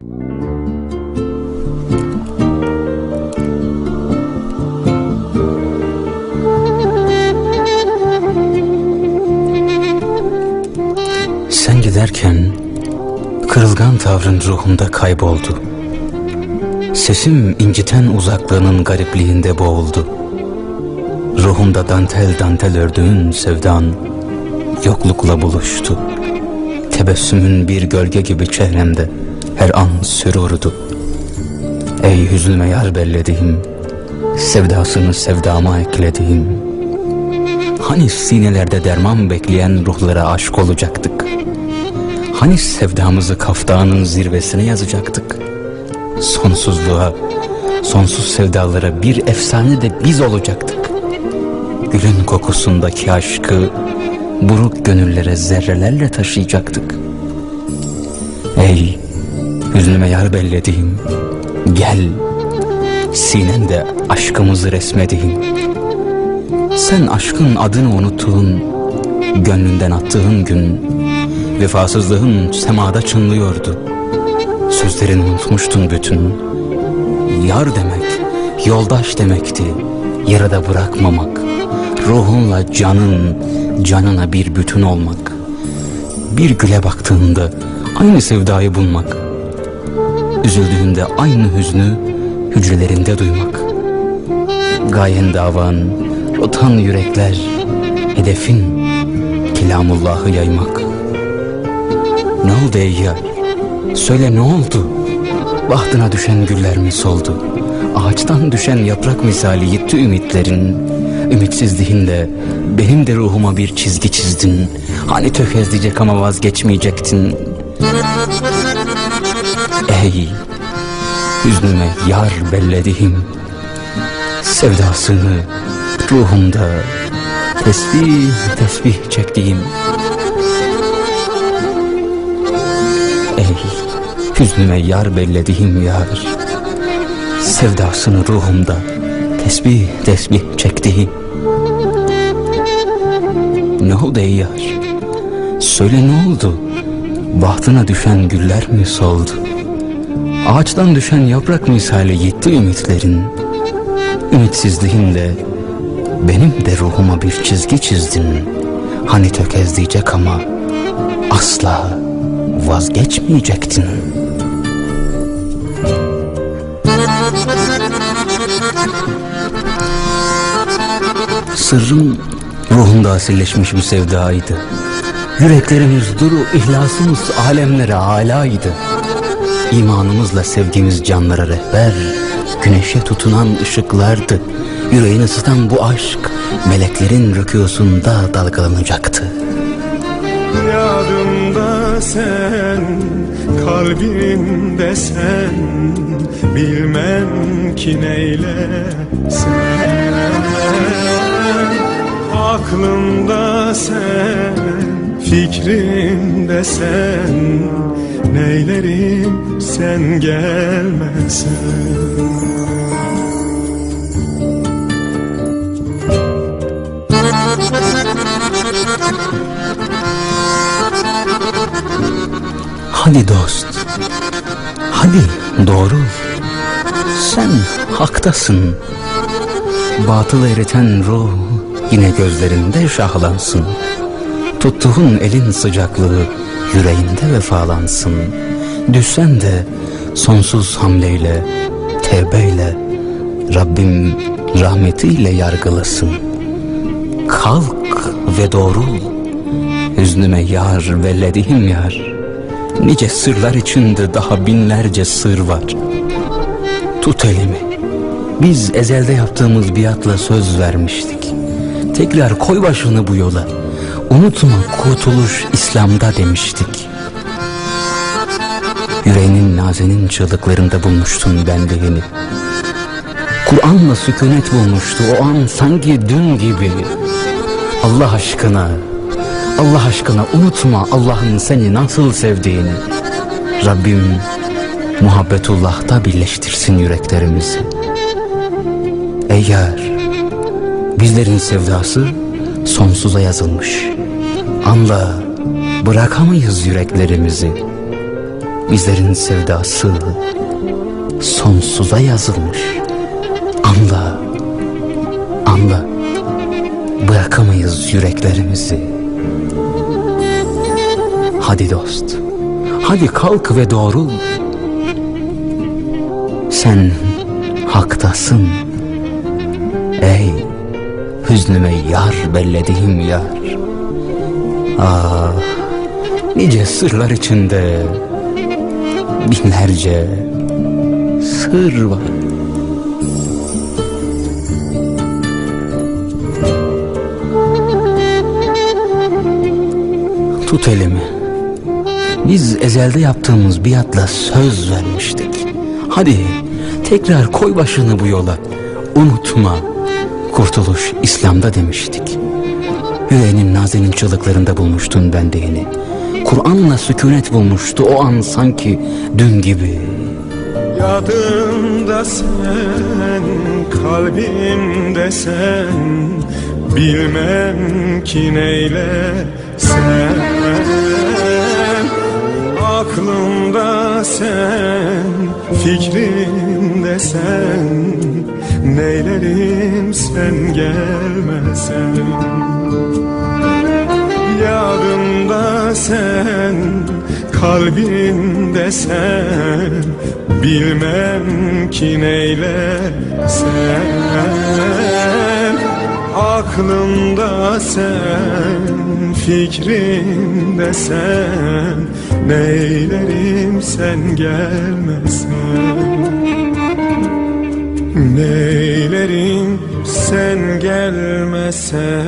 Sen giderken kırılgan tavrın ruhumda kayboldu. Sesim inciten uzaklığının garipliğinde boğuldu. Ruhumda dantel dantel ördüğün sevdan yoklukla buluştu. Tebessümün bir gölge gibi çehremde her an sürurdu. Ey hüznüme yar bellediğim, sevdasını sevdama eklediğim. Hani sinelerde derman bekleyen ruhlara aşk olacaktık. Hani sevdamızı kaftanın zirvesine yazacaktık. Sonsuzluğa, sonsuz sevdalara bir efsane de biz olacaktık. Gülün kokusundaki aşkı buruk gönüllere zerrelerle taşıyacaktık. Ey hüznüme yar bellediğim, gel sinende aşkımızı resmediğim. Sen aşkın adını unuttuğun, gönlünden attığın gün vefasızlığın semada çınlıyordu. Sözlerini unutmuştun bütün. Yar demek, yoldaş demekti. Yarıda bırakmamak, ruhunla canın, canına bir bütün olmak. Bir güle baktığında aynı sevdayı bulmak. Üzüldüğünde aynı hüznü hücrelerinde duymak. Gayen davan, rotan yürekler, hedefin kelamullahı yaymak. Ne oldu ey yar? Söyle ne oldu? Bahtına düşen güller mi soldu? Ağaçtan düşen yaprak misali gitti ümitlerin. Ümitsizliğinle benim de ruhuma bir çizgi çizdin. Hani tökezleyecek ama vazgeçmeyecektin. Ey hüznüme yar bellediğim sevdasını ruhumda tesbih tesbih çektiğim Ey hüznüme yar bellediğim yar Sevdasını ruhumda tesbih tesbih çektiğim Ne oldu ey yar? Söyle ne oldu? Bahtına düşen güller mi soldu Ağaçtan düşen yaprak misali gitti ümitlerin Ümitsizliğinle benim de ruhuma bir çizgi çizdin Hani tökezleyecek ama asla vazgeçmeyecektin. Sırrım ruhumda asilleşmiş bir sevdaydı. Yüreklerimiz duru, ihlasımız alemlere alaydı. İmanımızla sevgimiz canlara rehber, güneşe tutunan ışıklardı. Yüreğini ısıtan bu aşk, meleklerin rükûsunda dalgalanacaktı. Yadımda sen, kalbimde sen Bilmem ki neyle sen Aklımda sen, fikrimde sen Neylerim sen gelmezsen Hadi dost, hadi doğru. Sen haktasın. Batılı eriten ruh yine gözlerinde şahlansın. Tuttuğun elin sıcaklığı yüreğinde vefalansın. Düşsen de sonsuz hamleyle, tevbeyle Rabbim rahmetiyle yargılasın. Kalk ve doğrul. Hüznüme yar vellediğim yar. Nice sırlar içinde daha binlerce sır var. Tut elimi. Biz ezelde yaptığımız biatla söz vermiştik. Tekrar koy başını bu yola. Unutma kurtuluş İslam'da demiştik. Yüreğinin nazenin çığlıklarında bulmuştun benliğini. Kur'an'la sükunet bulmuştu o an sanki dün gibi. Allah aşkına, Allah aşkına unutma Allah'ın seni nasıl sevdiğini. Rabbim muhabbetullah'ta birleştirsin yüreklerimizi. Yar, bizlerin sevdası sonsuza yazılmış. Anla, bırakamayız yüreklerimizi. Bizlerin sevdası sonsuza yazılmış. Anla, anla, bırakamayız yüreklerimizi. Hadi dost, hadi kalk ve doğrul. Sen haktasın. Ey hüznüme yar bellediğim yar. Ah, nice sırlar içinde binlerce sır var. Tut elimi. Biz ezelde yaptığımız biatla söz vermiştik. Hadi tekrar koy başını bu yola. Unutma. Kurtuluş İslam'da demiştik. Yüreğinin nazenin çığlıklarında bulmuştun bendeğini. Kur'an'la sükunet bulmuştu o an sanki dün gibi. Yadımda sen, kalbimde sen Bilmem ki neyle sen Aklımda sen, fikrimde sen Neylerim sen gelmesen Yadımda sen, kalbimde sen. Bilmem ki neyle sen. Aklımda sen, fikrimde sen. Neylerim sen gelmesen Neylerim sen gelmesen